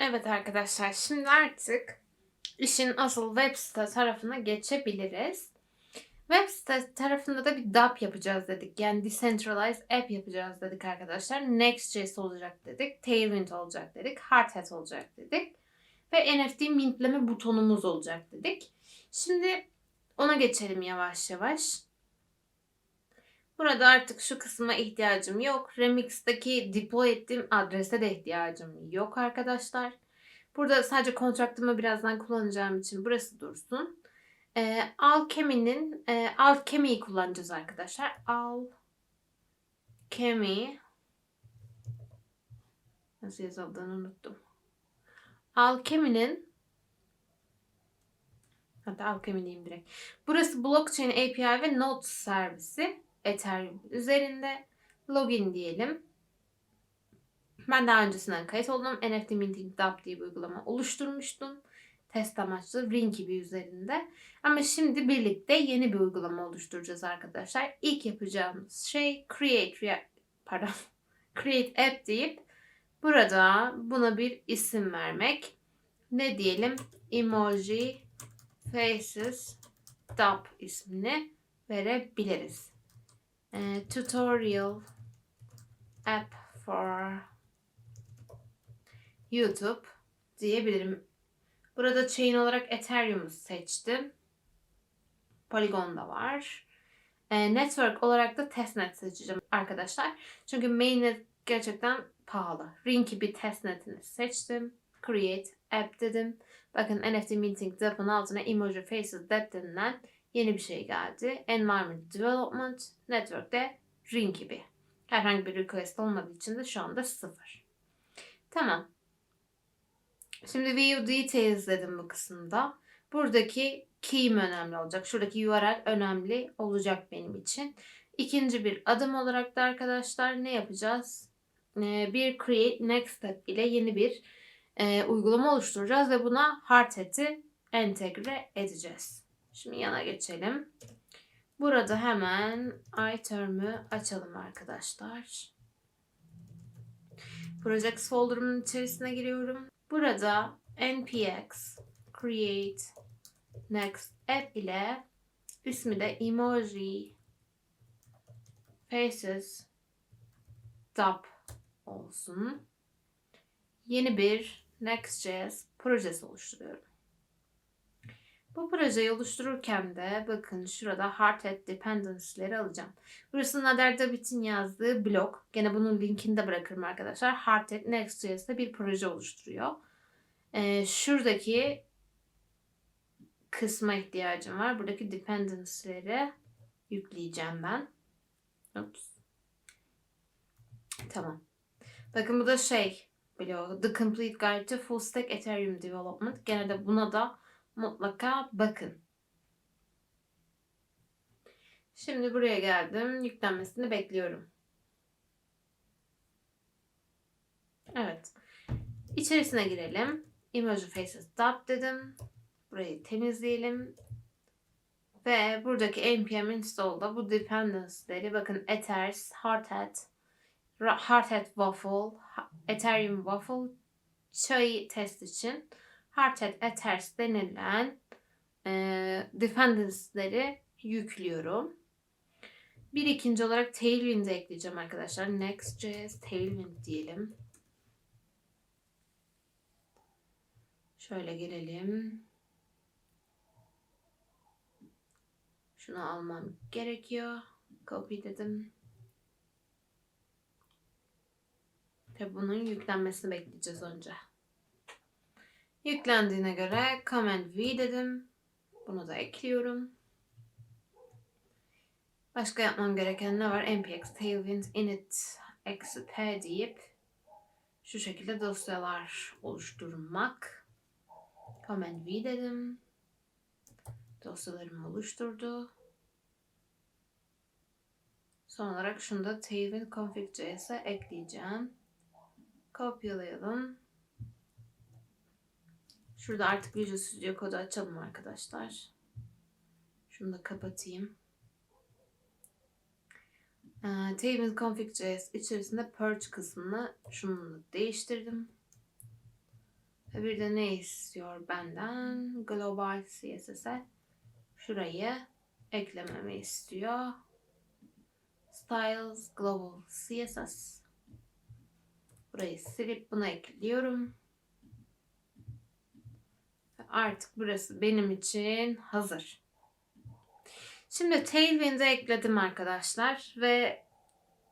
Evet arkadaşlar şimdi artık işin asıl web site tarafına geçebiliriz. Web site tarafında da bir DApp yapacağız dedik. Yani Decentralized App yapacağız dedik arkadaşlar. Next.js olacak dedik. Tailwind olacak dedik. Hardhat olacak dedik. Ve NFT mintleme butonumuz olacak dedik. Şimdi ona geçelim yavaş yavaş. Burada artık şu kısma ihtiyacım yok. Remix'teki deploy ettiğim adrese de ihtiyacım yok arkadaşlar. Burada sadece kontraktımı birazdan kullanacağım için burası dursun. Ee, Alchemy'nin e, Alchemy'yi kullanacağız arkadaşlar. Alchemy nasıl yazıldığını unuttum. Alchemy'nin hatta Alchemy diyeyim direkt. Burası blockchain API ve Node servisi. Ethereum üzerinde. Login diyelim. Ben daha öncesinden kayıt oldum. NFT Minting DApp diye bir uygulama oluşturmuştum. Test amaçlı Rinkibi üzerinde. Ama şimdi birlikte yeni bir uygulama oluşturacağız arkadaşlar. İlk yapacağımız şey create pardon create app deyip burada buna bir isim vermek. Ne diyelim? Emoji Faces DApp ismini verebiliriz. E, tutorial app for YouTube diyebilirim. Burada chain olarak Ethereum'u seçtim. Polygon da var. E, network olarak da testnet seçeceğim arkadaşlar. Çünkü mainnet gerçekten pahalı. Rinky bir testnetini seçtim. Create app dedim. Bakın NFT Minting DApp'ın altına Emoji Faces DApp denilen yeni bir şey geldi. Environment Development Network'te Ring gibi. Herhangi bir request olmadığı için de şu anda sıfır. Tamam. Şimdi View Details dedim bu kısımda. Buradaki key'im önemli olacak. Şuradaki URL önemli olacak benim için. İkinci bir adım olarak da arkadaşlar ne yapacağız? Ee, bir Create Next Step ile yeni bir e, uygulama oluşturacağız ve buna Hardhat'i entegre edeceğiz. Şimdi yana geçelim. Burada hemen iTerm'ü açalım arkadaşlar. Projects folder'ımın içerisine giriyorum. Burada npx create next app ile ismi de emoji faces dap olsun. Yeni bir Next.js projesi oluşturuyorum. Bu projeyi oluştururken de bakın şurada Hardhat Dependency'leri alacağım. Burası Nader Dabit'in yazdığı blog. Gene bunun linkini de bırakırım arkadaşlar. Hardhat Next.js'de bir proje oluşturuyor. Ee, şuradaki kısma ihtiyacım var. Buradaki dependency'leri yükleyeceğim ben. Oops. Tamam. Bakın bu da şey biliyor. The Complete Guide to Full Stack Ethereum Development. Gene de buna da mutlaka bakın. Şimdi buraya geldim. Yüklenmesini bekliyorum. Evet. İçerisine girelim. Emoji Faces Tab dedim. Burayı temizleyelim. Ve buradaki npm install'da bu dependency'leri bakın Ethers, Hardhat, Hardhat Waffle, Ethereum Waffle çayı test için Hardhat Ethers denilen e, dependency'leri yüklüyorum. Bir ikinci olarak Tailwind'i ekleyeceğim arkadaşlar. Next.js Tailwind diyelim. Şöyle gelelim. Şunu almam gerekiyor. Copy dedim. Tabi bunun yüklenmesini bekleyeceğiz önce. Yüklendiğine göre Command V dedim. Bunu da ekliyorum. Başka yapmam gereken ne var? npx tailwind init exit p deyip şu şekilde dosyalar oluşturmak. Command V dedim. Dosyalarımı oluşturdu. Son olarak şunu da tailwind config.js'e ekleyeceğim. Kopyalayalım. Şurada artık Visual Studio kodu açalım arkadaşlar. Şunu da kapatayım. Ee, Tailwind Config.js içerisinde Purge kısmını şununla değiştirdim. Bir de ne istiyor benden? Global CSS'e şurayı eklememi istiyor. Styles Global CSS. Burayı silip buna ekliyorum. Artık burası benim için hazır. Şimdi Tailwind'e ekledim arkadaşlar ve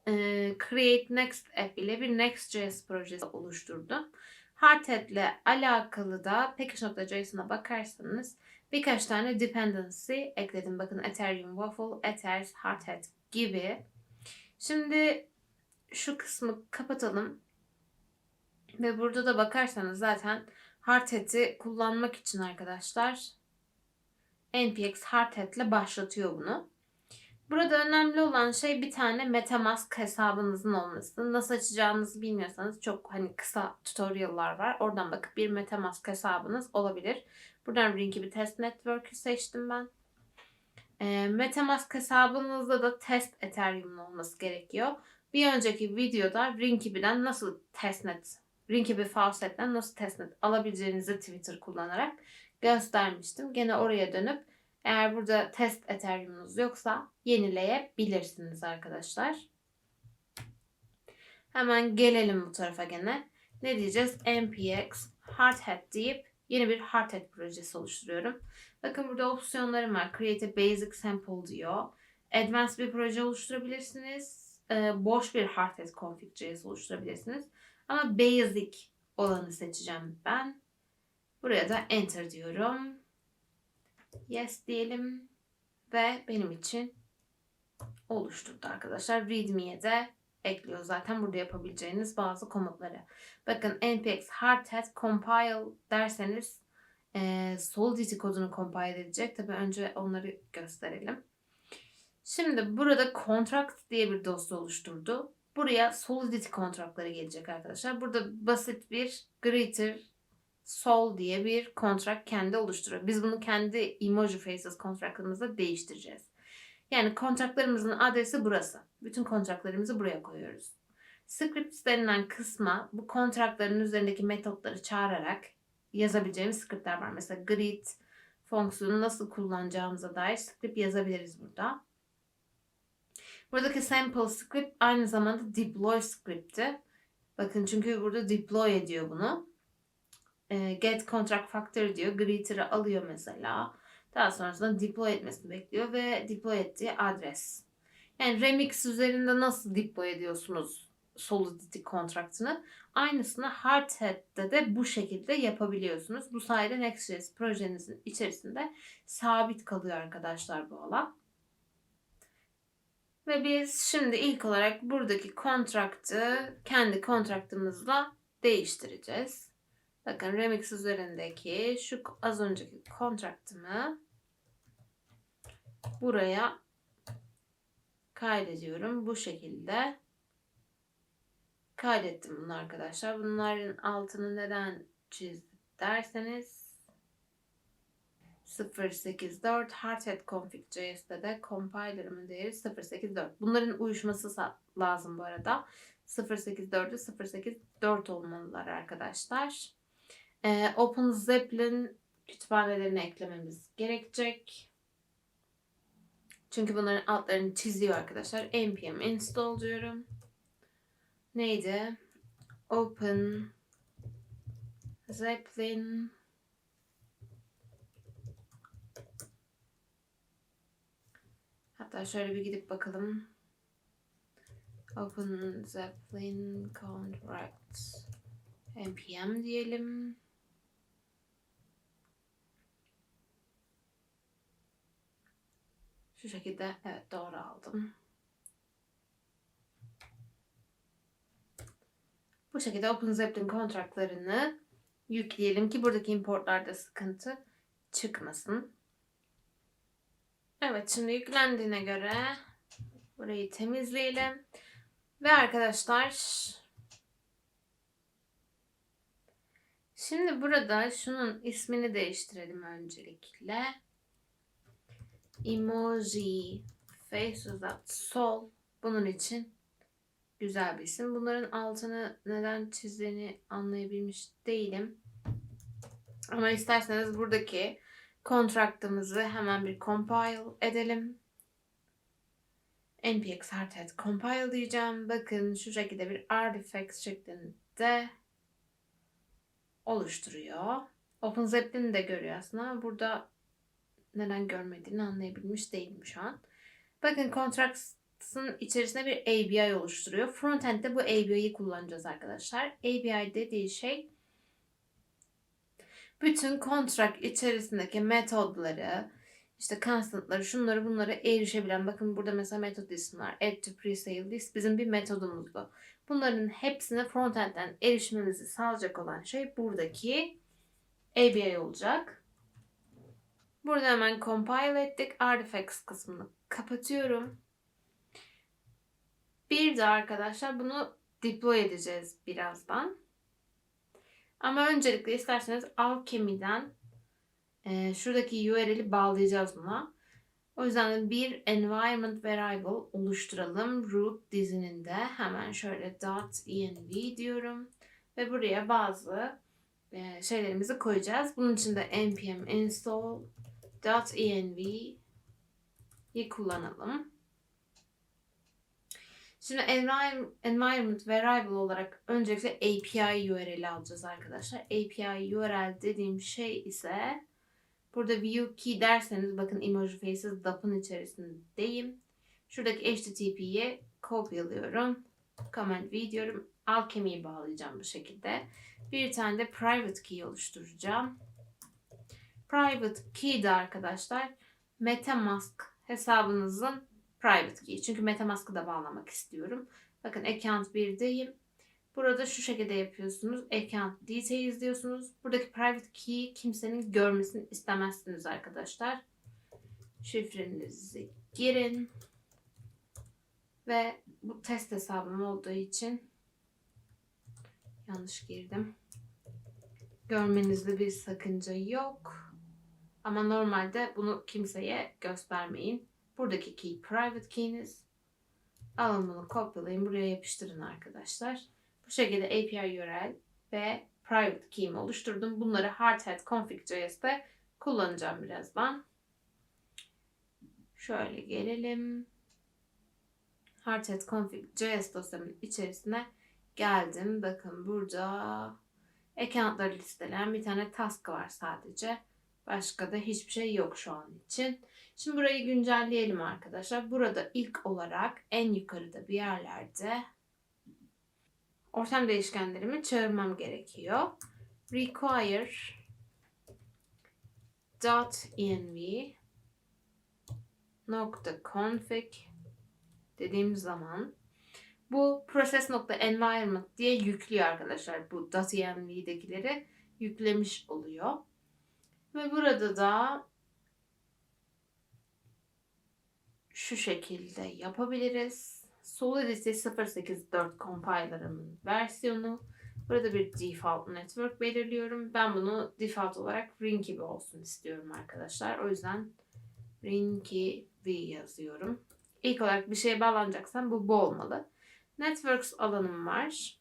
e, Create Next App ile bir Next.js projesi oluşturdum. Hardhead ile alakalı da package.json'a bakarsanız birkaç tane dependency ekledim. Bakın Ethereum Waffle, Ethers, Hardhead gibi. Şimdi şu kısmı kapatalım. Ve burada da bakarsanız zaten Hardhead'i kullanmak için arkadaşlar NPX Hardhead ile başlatıyor bunu. Burada önemli olan şey bir tane MetaMask hesabınızın olması. Nasıl açacağınızı bilmiyorsanız çok hani kısa tutorial'lar var. Oradan bakıp bir MetaMask hesabınız olabilir. Buradan linki bir test network'ü seçtim ben. E, MetaMask hesabınızda da test Ethereum'un olması gerekiyor. Bir önceki videoda Rinkibi'den nasıl testnet, Rinkibi Faucet'ten nasıl testnet alabileceğinizi Twitter kullanarak göstermiştim. Gene oraya dönüp eğer burada test Ethereum'unuz yoksa yenileyebilirsiniz arkadaşlar. Hemen gelelim bu tarafa gene. Ne diyeceğiz? npx hardhat deyip yeni bir hardhat projesi oluşturuyorum. Bakın burada opsiyonlarım var. Create a basic sample diyor. Advanced bir proje oluşturabilirsiniz. Ee, boş bir hardhat config.js oluşturabilirsiniz. Ama basic olanı seçeceğim ben. Buraya da enter diyorum. Yes diyelim. Ve benim için oluşturdu arkadaşlar. Readme'ye de ekliyor zaten burada yapabileceğiniz bazı komutları. Bakın npx hardhat compile derseniz e, Solidity kodunu compile edecek. Tabi önce onları gösterelim. Şimdi burada contract diye bir dosya oluşturdu. Buraya Solidity kontratları gelecek arkadaşlar. Burada basit bir greater sol diye bir kontrat kendi oluşturuyor. Biz bunu kendi emoji faces kontratlarımızda değiştireceğiz. Yani kontratlarımızın adresi burası. Bütün kontratlarımızı buraya koyuyoruz. Scripts denilen kısma bu kontratların üzerindeki metotları çağırarak yazabileceğimiz scriptler var. Mesela greet fonksiyonu nasıl kullanacağımıza dair script yazabiliriz burada. Buradaki sample script aynı zamanda deploy script'i. Bakın çünkü burada deploy ediyor bunu. E, get contract factor diyor. Greeter'ı alıyor mesela. Daha sonrasında deploy etmesini bekliyor ve deploy ettiği adres. Yani Remix üzerinde nasıl deploy ediyorsunuz Solidity kontraktını? Aynısını Hardhead'de de bu şekilde yapabiliyorsunuz. Bu sayede Next.js projenizin içerisinde sabit kalıyor arkadaşlar bu alan. Ve biz şimdi ilk olarak buradaki kontraktı kendi kontraktımızla değiştireceğiz. Bakın Remix üzerindeki şu az önceki kontraktımı buraya kaydediyorum. Bu şekilde kaydettim bunu arkadaşlar. Bunların altını neden çizdim derseniz 084 Hardhead config.js'de de compiler'ımın değeri 084. Bunların uyuşması lazım bu arada. 084'ü 084 olmalılar arkadaşlar. Ee, Open Zeppelin kütüphanelerini eklememiz gerekecek. Çünkü bunların altlarını çiziyor arkadaşlar. npm install diyorum. Neydi? Open Zeppelin Hatta şöyle bir gidip bakalım. Open Zeppelin Contract npm diyelim. Şu şekilde evet doğru aldım. Bu şekilde Open Zeppelin kontratlarını yükleyelim ki buradaki importlarda sıkıntı çıkmasın. Evet şimdi yüklendiğine göre burayı temizleyelim. Ve arkadaşlar şimdi burada şunun ismini değiştirelim öncelikle. Emoji Faces at Sol bunun için güzel bir isim. Bunların altını neden çizdiğini anlayabilmiş değilim. Ama isterseniz buradaki kontraktımızı hemen bir compile edelim. npx hardhead compile diyeceğim. Bakın şu şekilde bir artifact şeklinde oluşturuyor. OpenZeppelin de görüyor aslında ama burada neden görmediğini anlayabilmiş değilim şu an. Bakın Contracts'ın içerisinde bir ABI oluşturuyor. Frontend'de bu ABI'yi kullanacağız arkadaşlar. ABI dediği şey bütün contract içerisindeki metodları, işte constant'ları, şunları bunları erişebilen. Bakın burada mesela metod var. Add to presale list bizim bir metodumuzdu. Bunların hepsine frontend'den erişmemizi sağlayacak olan şey buradaki ABI olacak. Burada hemen compile ettik. Artifacts kısmını kapatıyorum. Bir de arkadaşlar bunu deploy edeceğiz birazdan. Ama öncelikle isterseniz Alchemy'den e, şuradaki URL'i bağlayacağız buna. O yüzden de bir environment variable oluşturalım. Root dizininde hemen şöyle .env diyorum. Ve buraya bazı e, şeylerimizi koyacağız. Bunun için de npm install .env'yi kullanalım. Şimdi environment variable olarak öncelikle API URL alacağız arkadaşlar. API URL dediğim şey ise burada view key derseniz bakın emoji faces dap'ın içerisindeyim. Şuradaki HTTP'yi kopyalıyorum. Comment V diyorum. Alchemy'yi bağlayacağım bu şekilde. Bir tane de private key oluşturacağım. Private key de arkadaşlar MetaMask hesabınızın private key. Çünkü MetaMask'ı da bağlamak istiyorum. Bakın account 1'deyim. Burada şu şekilde yapıyorsunuz. Account details diyorsunuz. Buradaki private key kimsenin görmesini istemezsiniz arkadaşlar. Şifrenizi girin. Ve bu test hesabım olduğu için yanlış girdim. Görmenizde bir sakınca yok. Ama normalde bunu kimseye göstermeyin. Buradaki key private key'iniz. Alın bunu kopyalayın buraya yapıştırın arkadaşlar. Bu şekilde API URL ve private key'imi oluşturdum. Bunları hardhat config.js'te kullanacağım birazdan. Şöyle gelelim. Hardhat config.js dosyamın içerisine geldim. Bakın burada accountları listeleyen bir tane task var sadece. Başka da hiçbir şey yok şu an için. Şimdi burayı güncelleyelim arkadaşlar. Burada ilk olarak en yukarıda bir yerlerde ortam değişkenlerimi çağırmam gerekiyor. Require .env nokta config dediğim zaman bu process.environment diye yüklüyor arkadaşlar. Bu .env'dekileri yüklemiş oluyor. Ve burada da şu şekilde yapabiliriz. Solidity 084 compiler'ımın versiyonu. Burada bir default network belirliyorum. Ben bunu default olarak ring gibi olsun istiyorum arkadaşlar. O yüzden ring V yazıyorum. İlk olarak bir şeye bağlanacaksam bu bu olmalı. Networks alanım var.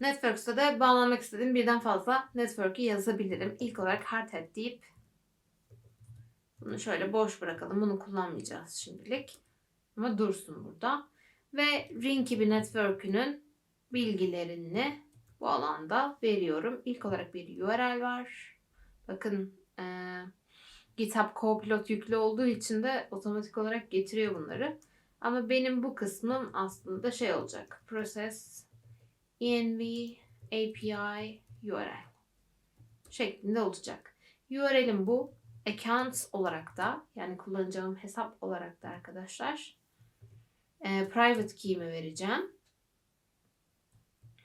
Networks'ta da bağlanmak istediğim birden fazla network'i yazabilirim. İlk olarak hardhat deyip bunu şöyle boş bırakalım. Bunu kullanmayacağız şimdilik. Ama dursun burada. Ve ring gibi network'ünün bilgilerini bu alanda veriyorum. İlk olarak bir URL var. Bakın e, GitHub Copilot yüklü olduğu için de otomatik olarak getiriyor bunları. Ama benim bu kısmım aslında şey olacak. Process env API URL şeklinde olacak. URL'im bu. Accounts olarak da yani kullanacağım hesap olarak da arkadaşlar e, private key'imi vereceğim.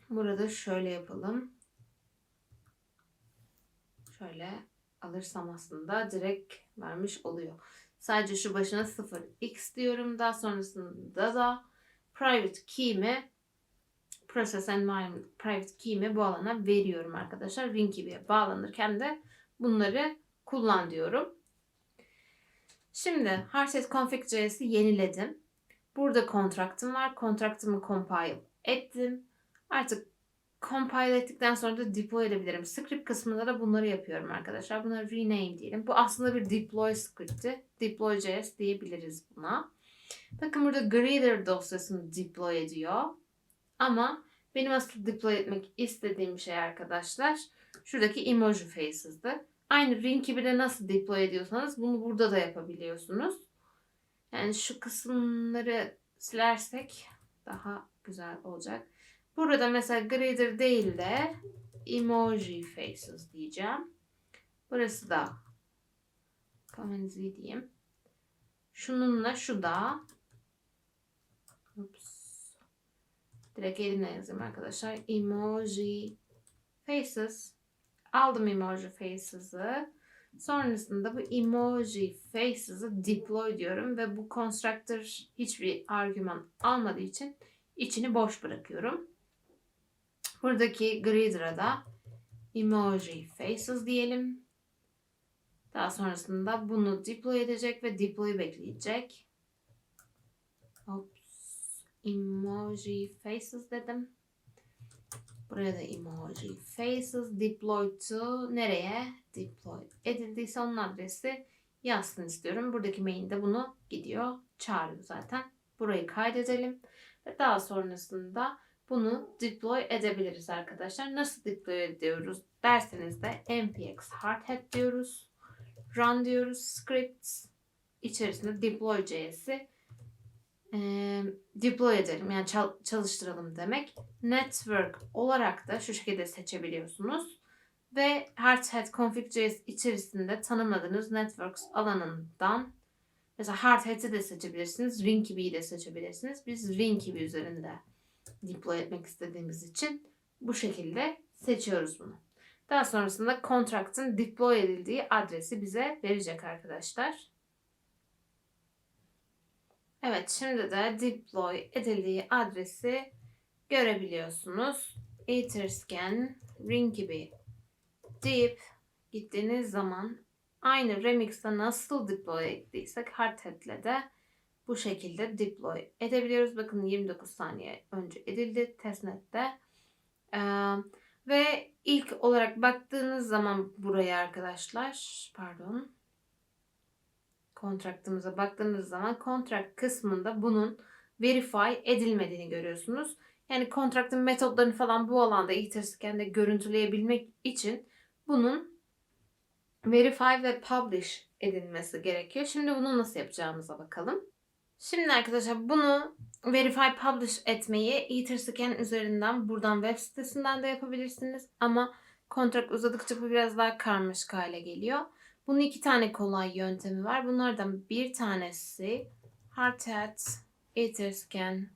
Burada şöyle yapalım. Şöyle alırsam aslında direkt vermiş oluyor. Sadece şu başına 0x diyorum. Daha sonrasında da private key'imi process environment private key'imi bu alana veriyorum arkadaşlar. Ring gibi bağlanırken de bunları kullan diyorum. Şimdi Hardset Config.js'i yeniledim. Burada kontraktım var. Kontraktımı compile ettim. Artık compile ettikten sonra da deploy edebilirim. Script kısmında da bunları yapıyorum arkadaşlar. Buna rename diyelim. Bu aslında bir deploy scripti. Deploy.js diyebiliriz buna. Bakın burada Greeter dosyasını deploy ediyor. Ama benim asıl deploy etmek istediğim şey arkadaşlar şuradaki emoji faces'dı. Aynı Ring gibi de nasıl deploy ediyorsanız bunu burada da yapabiliyorsunuz. Yani şu kısımları silersek daha güzel olacak. Burada mesela Greeter değil de emoji faces diyeceğim. Burası da Command Z diyeyim. Şununla şu da Ups. Direkt elimle yazayım arkadaşlar. Emoji faces. Aldım emoji faces'ı. Sonrasında bu emoji faces'ı deploy diyorum ve bu constructor hiçbir argüman almadığı için içini boş bırakıyorum. Buradaki greeter'a da emoji faces diyelim. Daha sonrasında bunu deploy edecek ve deploy bekleyecek. Oops. Emoji faces dedim. Buraya da emoji faces deploy to nereye deploy edildiyse onun adresi yazsın istiyorum. Buradaki main'de bunu gidiyor çağırıyor zaten. Burayı kaydedelim ve daha sonrasında bunu deploy edebiliriz arkadaşlar. Nasıl deploy ediyoruz derseniz de npx hardhat diyoruz. Run diyoruz. Scripts içerisinde deploy.js'i e, deploy edelim yani çal- çalıştıralım demek. Network olarak da şu şekilde seçebiliyorsunuz. Ve Hardhat config.js içerisinde tanımladığınız networks alanından mesela Hardhat'i de seçebilirsiniz. Rinkibi'yi de seçebilirsiniz. Biz Rinkibi üzerinde deploy etmek istediğimiz için bu şekilde seçiyoruz bunu. Daha sonrasında contract'ın deploy edildiği adresi bize verecek arkadaşlar. Evet şimdi de deploy edildiği adresi görebiliyorsunuz. Etherscan ring gibi deyip gittiğiniz zaman aynı Remix'te nasıl deploy ettiysek Hardhat'le de bu şekilde deploy edebiliyoruz. Bakın 29 saniye önce edildi testnet'te. Ee, ve ilk olarak baktığınız zaman buraya arkadaşlar pardon kontraktımıza baktığınız zaman kontrakt kısmında bunun verify edilmediğini görüyorsunuz. Yani kontraktın metotlarını falan bu alanda Etherscan'de görüntüleyebilmek için bunun verify ve publish edilmesi gerekiyor. Şimdi bunu nasıl yapacağımıza bakalım. Şimdi arkadaşlar bunu verify publish etmeyi Etherscan üzerinden buradan web sitesinden de yapabilirsiniz. Ama kontrat uzadıkça bu biraz daha karmaşık hale geliyor. Bunun iki tane kolay yöntemi var. Bunlardan bir tanesi Hardhat Etherscan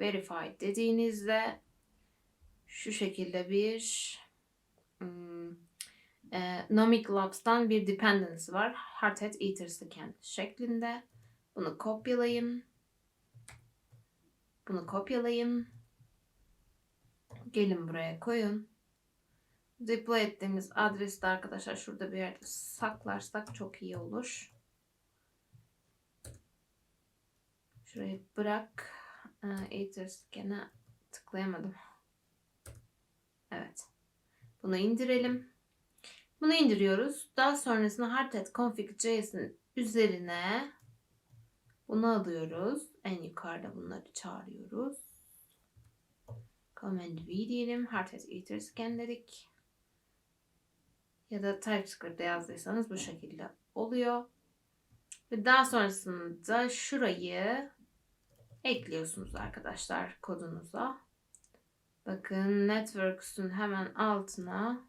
Verify dediğinizde şu şekilde bir hmm, e, Nomic Labs'tan bir dependency var. Hardhat Etherscan şeklinde. Bunu kopyalayın. Bunu kopyalayın. Gelin buraya koyun. Deploy ettiğimiz adresi de arkadaşlar şurada bir yerde saklarsak çok iyi olur. Şurayı bırak. Etherscan'e tıklayamadım. Evet. Bunu indirelim. Bunu indiriyoruz. Daha sonrasında hardhat config.js'in üzerine bunu alıyoruz. En yukarıda bunları çağırıyoruz. Command V diyelim. Hardhat Etherscan dedik ya da TypeScript'te yazdıysanız bu şekilde oluyor. Ve daha sonrasında şurayı ekliyorsunuz arkadaşlar kodunuza. Bakın Networks'ün hemen altına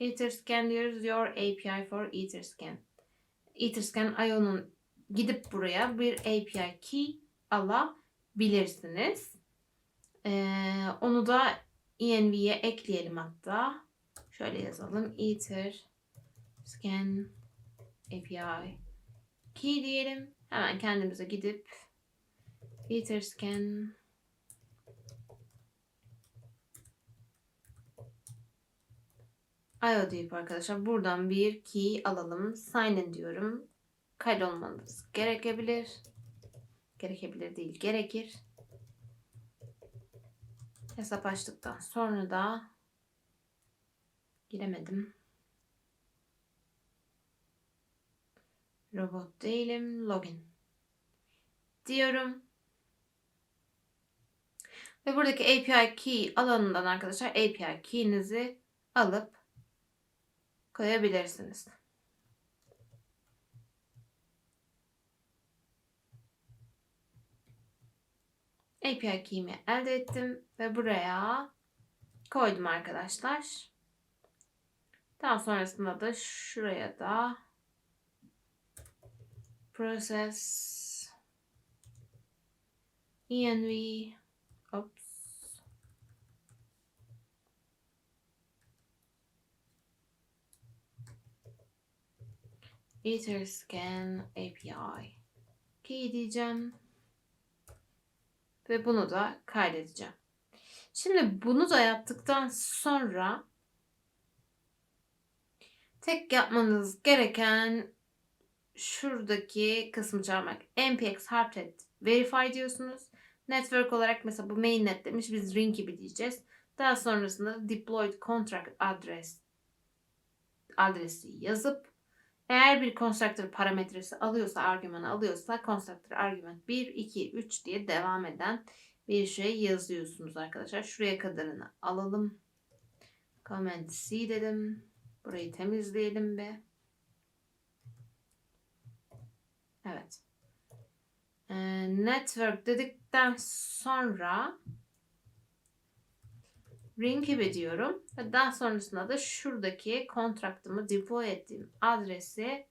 Etherscan diyoruz. Your API for Etherscan. Etherscan IO'nun gidip buraya bir API key alabilirsiniz. Ee, onu da env'ye ekleyelim hatta. Şöyle yazalım. Ether scan API key diyelim. Hemen kendimize gidip Ether scan IO deyip arkadaşlar buradan bir key alalım. Sign in diyorum. Kaydolmanız gerekebilir. Gerekebilir değil, gerekir. Hesap açtıktan sonra da giremedim. Robot değilim. Login. Diyorum. Ve buradaki API key alanından arkadaşlar API key'inizi alıp koyabilirsiniz. API key'imi elde ettim ve buraya koydum arkadaşlar. Daha sonrasında da şuraya da process env oops Etherscan API key diyeceğim. Ve bunu da kaydedeceğim. Şimdi bunu da yaptıktan sonra tek yapmanız gereken şuradaki kısmı çağırmak. npx hardthread verify diyorsunuz. Network olarak mesela bu mainnet demiş. Biz ring gibi diyeceğiz. Daha sonrasında deployed contract address adresi yazıp eğer bir constructor parametresi alıyorsa, argümanı alıyorsa constructor argüman 1, 2, 3 diye devam eden bir şey yazıyorsunuz arkadaşlar. Şuraya kadarını alalım. Comment C dedim. Burayı temizleyelim bir. Evet. Ee, network dedikten sonra ring gibi diyorum. Ve daha sonrasında da şuradaki kontraktımı deploy ettiğim adresi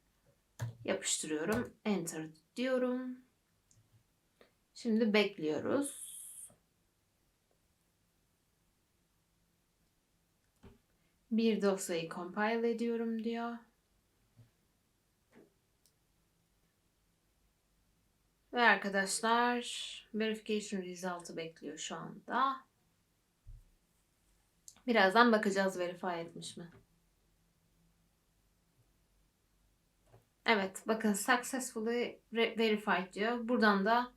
yapıştırıyorum. Enter diyorum. Şimdi bekliyoruz. Bir dosyayı compile ediyorum diyor. Ve arkadaşlar verification result'ı bekliyor şu anda. Birazdan bakacağız verify etmiş mi. Evet bakın successfully verified diyor. Buradan da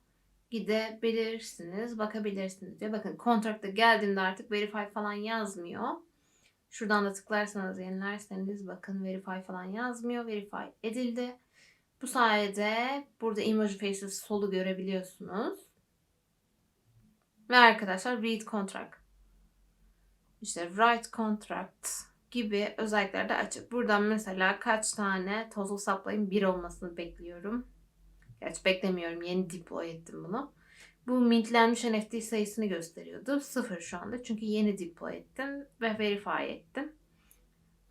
gidebilirsiniz, bakabilirsiniz diyor. Bakın kontrakta geldiğinde artık verify falan yazmıyor. Şuradan da tıklarsanız yenilerseniz bakın verify falan yazmıyor. Verify edildi. Bu sayede burada emoji faces solu görebiliyorsunuz. Ve arkadaşlar read contract. İşte write contract gibi özellikler de açık. Buradan mesela kaç tane total supply'ın bir olmasını bekliyorum. Gerçi beklemiyorum. Yeni deploy ettim bunu. Bu mintlenmiş NFT sayısını gösteriyordu. Sıfır şu anda. Çünkü yeni deploy ettim ve verify ettim.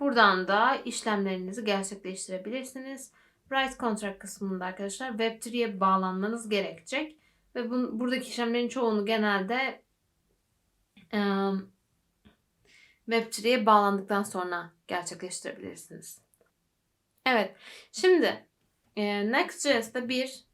Buradan da işlemlerinizi gerçekleştirebilirsiniz. Write contract kısmında arkadaşlar Web3'ye bağlanmanız gerekecek. Ve bu, buradaki işlemlerin çoğunu genelde e, Web3'ye bağlandıktan sonra gerçekleştirebilirsiniz. Evet. Şimdi e, Next.js'de bir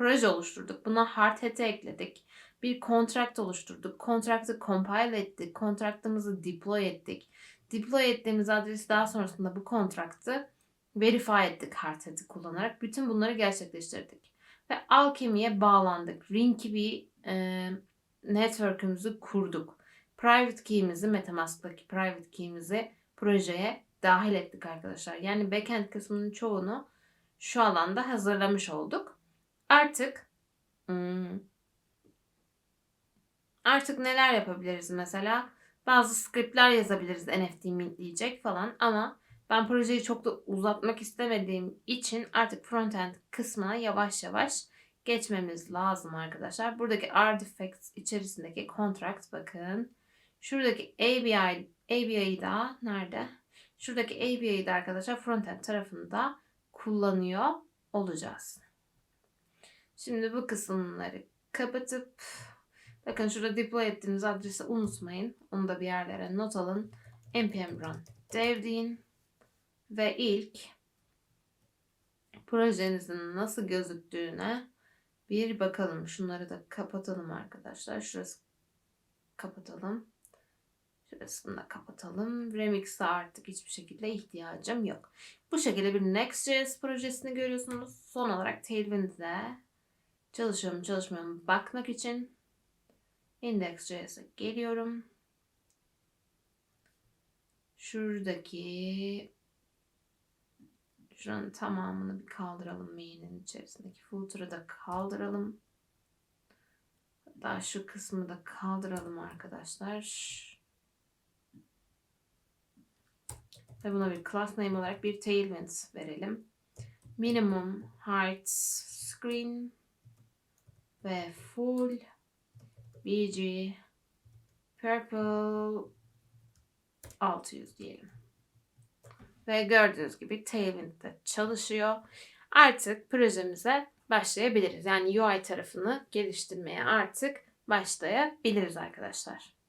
proje oluşturduk. Buna hardhat'e ekledik. Bir kontrakt oluşturduk. Kontraktı compile ettik. Kontraktımızı deploy ettik. Deploy ettiğimiz adresi daha sonrasında bu kontraktı verify ettik hardhat'i kullanarak. Bütün bunları gerçekleştirdik. Ve Alchemy'ye bağlandık. Ring gibi e, network'ümüzü kurduk. Private key'imizi, Metamask'taki private key'imizi projeye dahil ettik arkadaşlar. Yani backend kısmının çoğunu şu alanda hazırlamış olduk. Artık hmm, artık neler yapabiliriz mesela? Bazı scriptler yazabiliriz NFT mintleyecek falan ama ben projeyi çok da uzatmak istemediğim için artık frontend kısmına yavaş yavaş geçmemiz lazım arkadaşlar. Buradaki artifacts içerisindeki contract bakın. Şuradaki ABI ABI'yi da nerede? Şuradaki ABI'yi de arkadaşlar frontend tarafında kullanıyor olacağız. Şimdi bu kısımları kapatıp bakın şurada deploy ettiğiniz adresi unutmayın. Onu da bir yerlere not alın. npm run dev deyin. Ve ilk projenizin nasıl gözüktüğüne bir bakalım. Şunları da kapatalım arkadaşlar. Şurası kapatalım. Şurasını da kapatalım. Remix'e artık hiçbir şekilde ihtiyacım yok. Bu şekilde bir Next.js projesini görüyorsunuz. Son olarak Tailwind'de çalışıyor mu çalışmıyor mu bakmak için Index.js'e geliyorum. Şuradaki şuranın tamamını bir kaldıralım main'in içerisindeki footer'ı da kaldıralım. Hatta şu kısmı da kaldıralım arkadaşlar. Ve buna bir class name olarak bir tailwind verelim. Minimum height screen ve full BG purple 600 diyelim. Ve gördüğünüz gibi Tailwind de çalışıyor. Artık projemize başlayabiliriz. Yani UI tarafını geliştirmeye artık başlayabiliriz arkadaşlar.